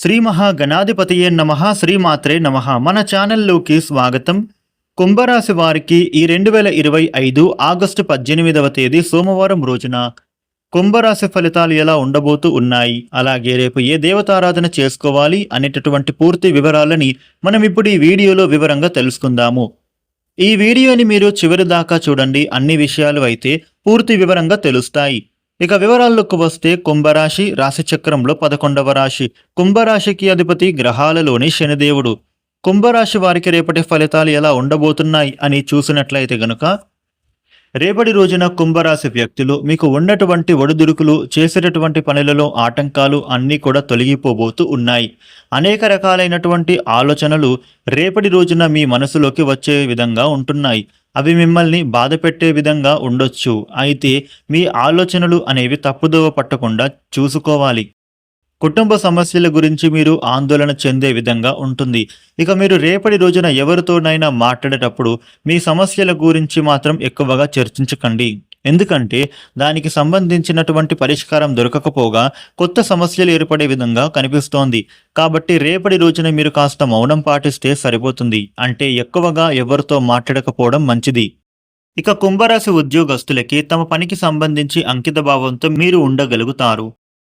శ్రీ మహాగణాధిపతియే నమ శ్రీమాత్రే నమ. మన ఛానల్లోకి స్వాగతం. కుంభరాశి వారికి ఈ రెండు వేల ఇరవై ఐదు ఆగస్టు పద్దెనిమిదవ తేదీ సోమవారం రోజున కుంభరాశి ఫలితాలు ఎలా ఉండబోతూ ఉన్నాయి? అలాగే రేపు ఏ దేవతారాధన చేసుకోవాలి అనేటటువంటి పూర్తి వివరాలని మనం ఇప్పుడు ఈ వీడియోలో వివరంగా తెలుసుకుందాము. ఈ వీడియోని మీరు చివరి దాకా చూడండి. అన్ని విషయాలు అయితే పూర్తి వివరంగా తెలుస్తాయి. ఇక వివరాల్లోకి వస్తే కుంభరాశి రాశిచక్రంలో పదకొండవ రాశి. కుంభరాశికి అధిపతి గ్రహాలలోని శనిదేవుడు. కుంభరాశి వారికి రేపటి ఫలితాలు ఎలా ఉండబోతున్నాయి అని చూసినట్లయితే గనుక రేపటి రోజున కుంభరాశి వ్యక్తులు మీకు ఉన్నటువంటి ఒడిదుడుకులు చేసేటటువంటి పనులలో ఆటంకాలు అన్నీ కూడా తొలగిపోబోతూ ఉన్నాయి. అనేక రకాలైనటువంటి ఆలోచనలు రేపటి రోజున మీ మనసులోకి వచ్చే విధంగా ఉంటున్నాయి. అవి మిమ్మల్ని బాధ పెట్టే విధంగా ఉండొచ్చు. అయితే మీ ఆలోచనలు అనేవి తప్పుదోవ పట్టకుండా చూసుకోవాలి. కుటుంబ సమస్యల గురించి మీరు ఆందోళన చెందే విధంగా ఉంటుంది. ఇక మీరు రేపటి రోజున ఎవరితోనైనా మాట్లాడేటప్పుడు మీ సమస్యల గురించి మాత్రం ఎక్కువగా చర్చించకండి. ఎందుకంటే దానికి సంబంధించినటువంటి పరిష్కారం దొరకకపోగా కొత్త సమస్యలు ఏర్పడే విధంగా కనిపిస్తోంది. కాబట్టి రేపటి రోజున మీరు కాస్త మౌనం పాటిస్తే సరిపోతుంది. అంటే ఎక్కువగా ఎవరితో మాట్లాడకపోవడం మంచిది. ఇక కుంభరాశి ఉద్యోగస్తులకి తమ పనికి సంబంధించి అంకిత భావంతో మీరు ఉండగలుగుతారు.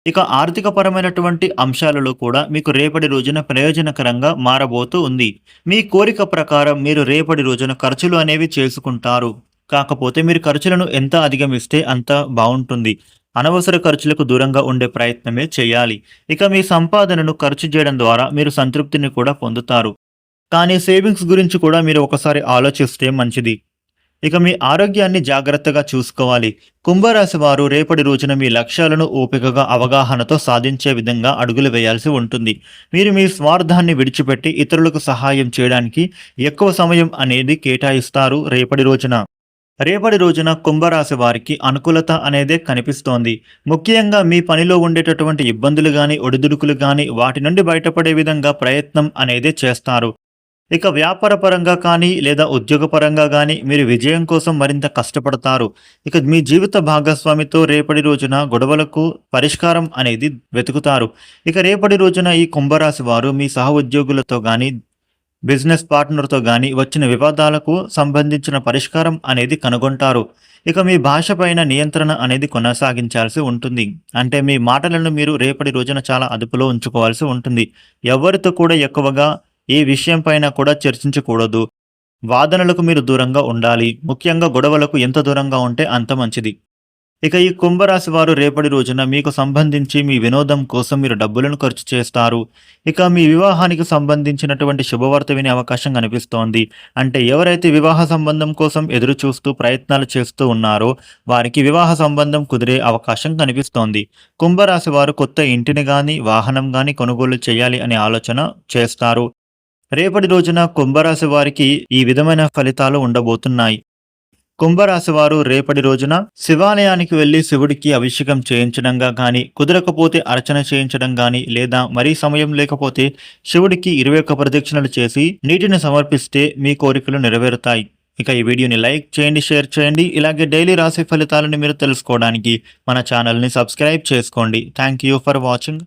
ఇక ఆర్థికపరమైనటువంటి అంశాలలో కూడా మీకు రేపటి రోజున ప్రయోజనకరంగా మారబోతూ ఉంది. మీ కోరిక ప్రకారం మీరు రేపటి రోజున ఖర్చులు అనేవి చేసుకుంటారు. కాకపోతే మీరు ఖర్చులను ఎంత అధిగమిస్తే అంత బాగుంటుంది. అనవసర ఖర్చులకు దూరంగా ఉండే ప్రయత్నమే చేయాలి. ఇక మీ సంపాదనను ఖర్చు చేయడం ద్వారా మీరు సంతృప్తిని కూడా పొందుతారు. కానీ సేవింగ్స్ గురించి కూడా మీరు ఒకసారి ఆలోచిస్తే మంచిది. ఇక మీ ఆరోగ్యాన్ని జాగ్రత్తగా చూసుకోవాలి. కుంభరాశి వారు రేపటి రోజున మీ లక్ష్యాలను ఓపికగా అవగాహనతో సాధించే విధంగా అడుగులు వేయాల్సి ఉంటుంది. మీరు మీ స్వార్థాన్ని విడిచిపెట్టి ఇతరులకు సహాయం చేయడానికి ఎక్కువ సమయం అనేది కేటాయిస్తారు రేపటి రోజున. రేపటి రోజున కుంభరాశి వారికి అనుకూలత అనేదే కనిపిస్తోంది. ముఖ్యంగా మీ పనిలో ఉండేటటువంటి ఇబ్బందులు కానీ ఒడిదుడుకులు కానీ వాటి నుండి బయటపడే విధంగా ప్రయత్నం అనేది చేస్తారు. ఇక వ్యాపార పరంగా కానీ లేదా ఉద్యోగపరంగా కానీ మీరు విజయం కోసం మరింత కష్టపడతారు. ఇక మీ జీవిత భాగస్వామితో రేపటి రోజున గొడవలకు పరిష్కారం అనేది వెతుకుతారు. ఇక రేపటి రోజున ఈ కుంభరాశి వారు మీ సహ ఉద్యోగులతో కానీ బిజినెస్ పార్ట్నర్తో కానీ వచ్చిన వివాదాలకు సంబంధించిన పరిష్కారం అనేది కనుగొంటారు. ఇక మీ భాషపైన నియంత్రణ అనేది కొనసాగించాల్సి ఉంటుంది. అంటే మీ మాటలను మీరు రేపటి రోజున చాలా అదుపులో ఉంచుకోవాల్సి ఉంటుంది. ఎవరితో కూడా ఎక్కువగా ఏ విషయం పైన కూడా చర్చించకూడదు. వాదనలకు మీరు దూరంగా ఉండాలి. ముఖ్యంగా గొడవలకు ఎంత దూరంగా ఉంటే అంత మంచిది. ఇక ఈ కుంభరాశి వారు రేపటి రోజున మీకు సంబంధించి మీ వినోదం కోసం మీరు డబ్బులను ఖర్చు చేస్తారు. ఇక మీ వివాహానికి సంబంధించినటువంటి శుభవార్త వినే అవకాశం కనిపిస్తోంది. అంటే ఎవరైతే వివాహ సంబంధం కోసం ఎదురు చూస్తూ ప్రయత్నాలు చేస్తూ ఉన్నారో వారికి వివాహ సంబంధం కుదిరే అవకాశం కనిపిస్తోంది. కుంభరాశి వారు కొత్త ఇంటిని కానీ వాహనం కానీ కొనుగోలు చేయాలి అనే ఆలోచన చేస్తారు. రేపటి రోజున కుంభరాశి వారికి ఈ విధమైన ఫలితాలు ఉండబోతున్నాయి. కుంభరాశి వారు రేపటి రోజున శివాలయానికి వెళ్ళి శివుడికి అభిషేకం చేయించడంగా కానీ కుదరకపోతే అర్చన చేయించడం కానీ లేదా మరీ సమయం లేకపోతే శివుడికి ఇరవై ఒక్క ప్రదక్షిణలు చేసి నీటిని సమర్పిస్తే మీ కోరికలు నెరవేరుతాయి. ఇక ఈ వీడియోని లైక్ చేయండి షేర్ చేయండి. ఇలాగే డైలీ రాశి ఫలితాలను మీరు తెలుసుకోవడానికి మన ఛానల్ని సబ్స్క్రైబ్ చేసుకోండి. Thank you for watching.